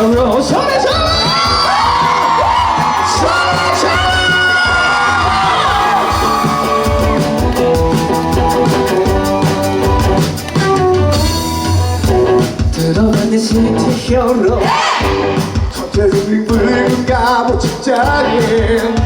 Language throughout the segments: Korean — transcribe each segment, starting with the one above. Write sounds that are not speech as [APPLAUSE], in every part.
시원해요. 어, 시원해 시원해! 시원해 시원해! 들어가는 시티 히어로. 네! 갑자기 불가보 직장인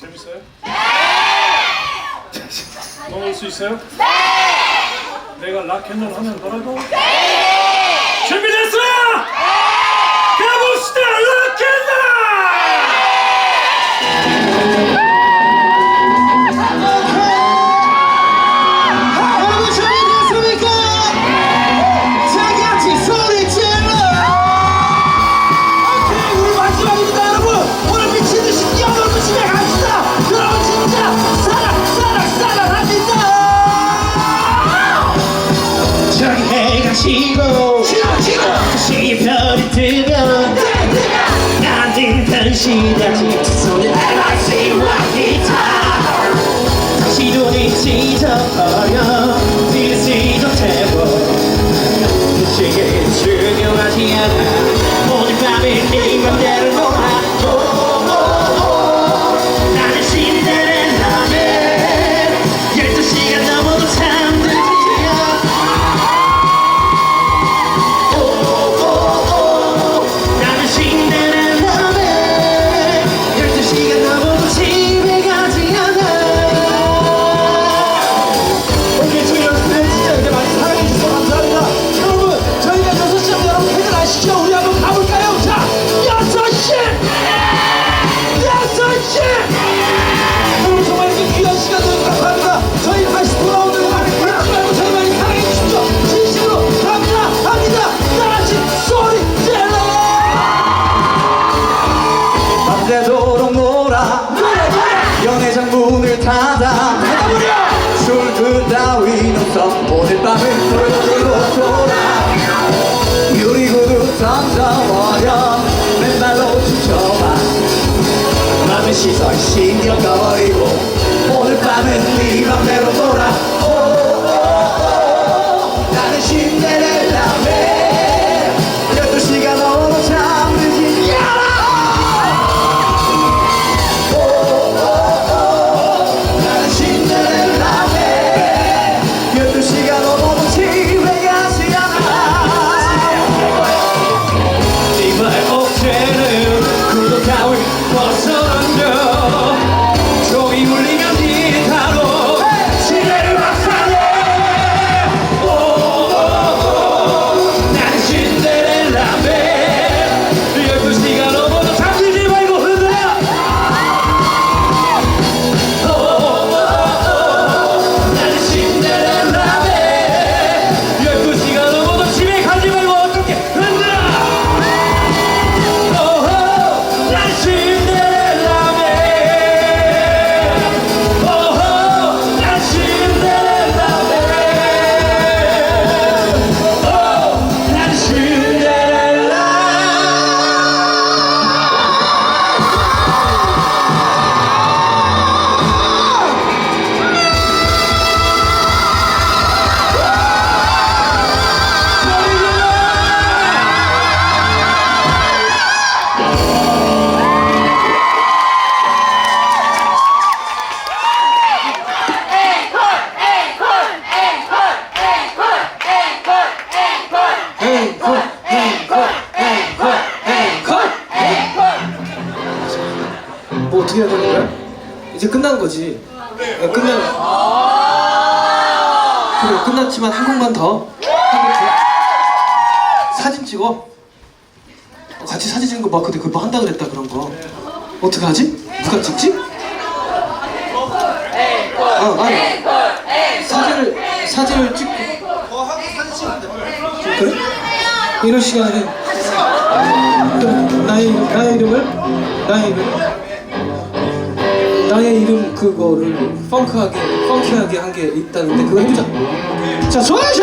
재밌어요? 네! 넘을 수 있어요? 네! 내가 락앤롤 하면 거라도? 네! 준비됐어! 다시 다시 소리 LIC와 기타 다시 눈이 찢어버려. 뒤로 찢어태워 시계 중요하지 않아. 오늘 밤이 네 맘대로 씻어 씻겨 거리고 오늘 밤은 네 맘대로 이제 끝난 거지. 네. 끝난. 그래 끝났지만 한 곡만 더. 사진 찍어. 같이 사진 찍는 거막 근데 그거 한다 그랬다 그런 거. 어떻게 하지? 누가 찍지? 아, 아니. 사진을 사진을 찍고. 그래? 이런 시간에 나의 나의 이름을 나의 이름. 나의 이름 그거를 펑크하게 펑키하게 한 게 있다는데 그거 해보자. 자, 소아샤!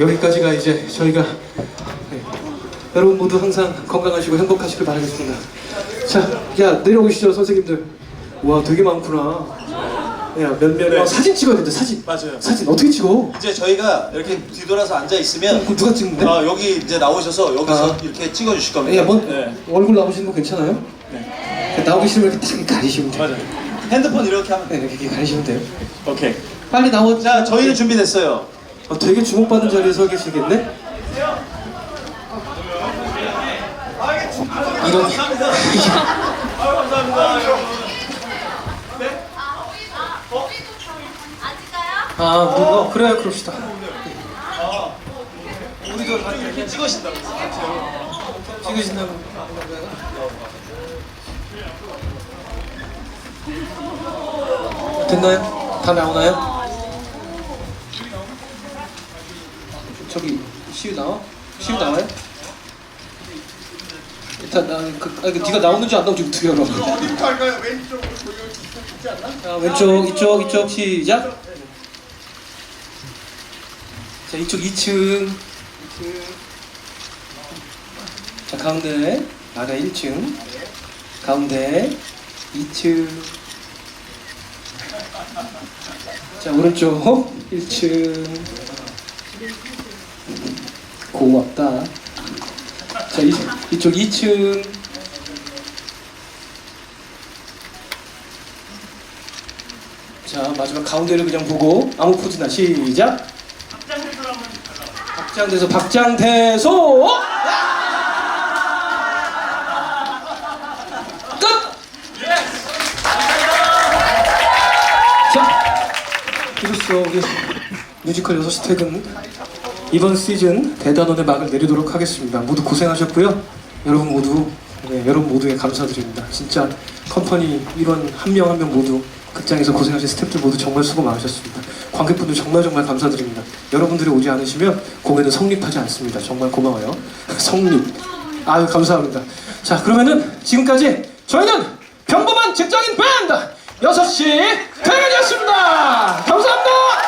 여기까지가 이제 저희가 네, 여러분 모두 항상 건강하시고 행복하시길 바라겠습니다. 자, 야 내려오시죠 선생님들. 와 되게 많구나. 야 몇몇 아, 사진 찍어야 된다 사진. 맞아요. 사진 어떻게 찍어? 이제 저희가 이렇게 뒤돌아서 앉아 있으면 그럼 누가 찍는데? 어, 여기 이제 나오셔서 여기서 아. 이렇게 찍어 주실 겁니다. 야, 뭐 네. 얼굴 나오시는 거 괜찮아요? 네. 나오기 싫으면 이렇게 딱 가리시면 돼요. 맞아요. 핸드폰 이렇게 하면 네, 이렇게 가리시면 돼요. 오케이. 빨리 나오. 자, 저희는 준비됐어요. 어, 되게 주목받는 자리에 서 계시겠네? 이런 아, 뭐, 그래요, 그럽시다. 우리도 이렇게 찍으신다고. 찍으신다고. 됐나요? 다 나오나요? 저기 시우 나와? 시우 나와요? 일단 나 그, 아, 그 네가 나오는지 안 나오는지 어떻게 알아? 어디부터 할까요? 왼쪽 있지 않나? 아, 왼쪽 이쪽 이쪽 시작. 자 이쪽 2층 2층 자 가운데 아래 1층 가운데 2층 자 오른쪽 1층 고맙다. 자 이, 이쪽 2층. 자 마지막 가운데를 그냥 보고 아무 포즈나. 시작. 박장대소 박장대소. 끝! 자 우리 뮤지컬 6시 퇴근 이번 시즌 대단원의 막을 내리도록 하겠습니다. 모두 고생하셨고요. 여러분 모두 네, 여러분 모두에 감사드립니다. 진짜 컴퍼니 일원 한 명 한 명 모두 극장에서 고생하신 스태프들 모두 정말 수고 많으셨습니다. 관객분들 정말 정말 감사드립니다. 여러분들이 오지 않으시면 공연은 성립하지 않습니다. 정말 고마워요. [LAUGHS] 성립. 아유 감사합니다. 자 그러면은 지금까지 저희는 평범한 직장인 밴드 6시 퇴근이었습니다. 감사합니다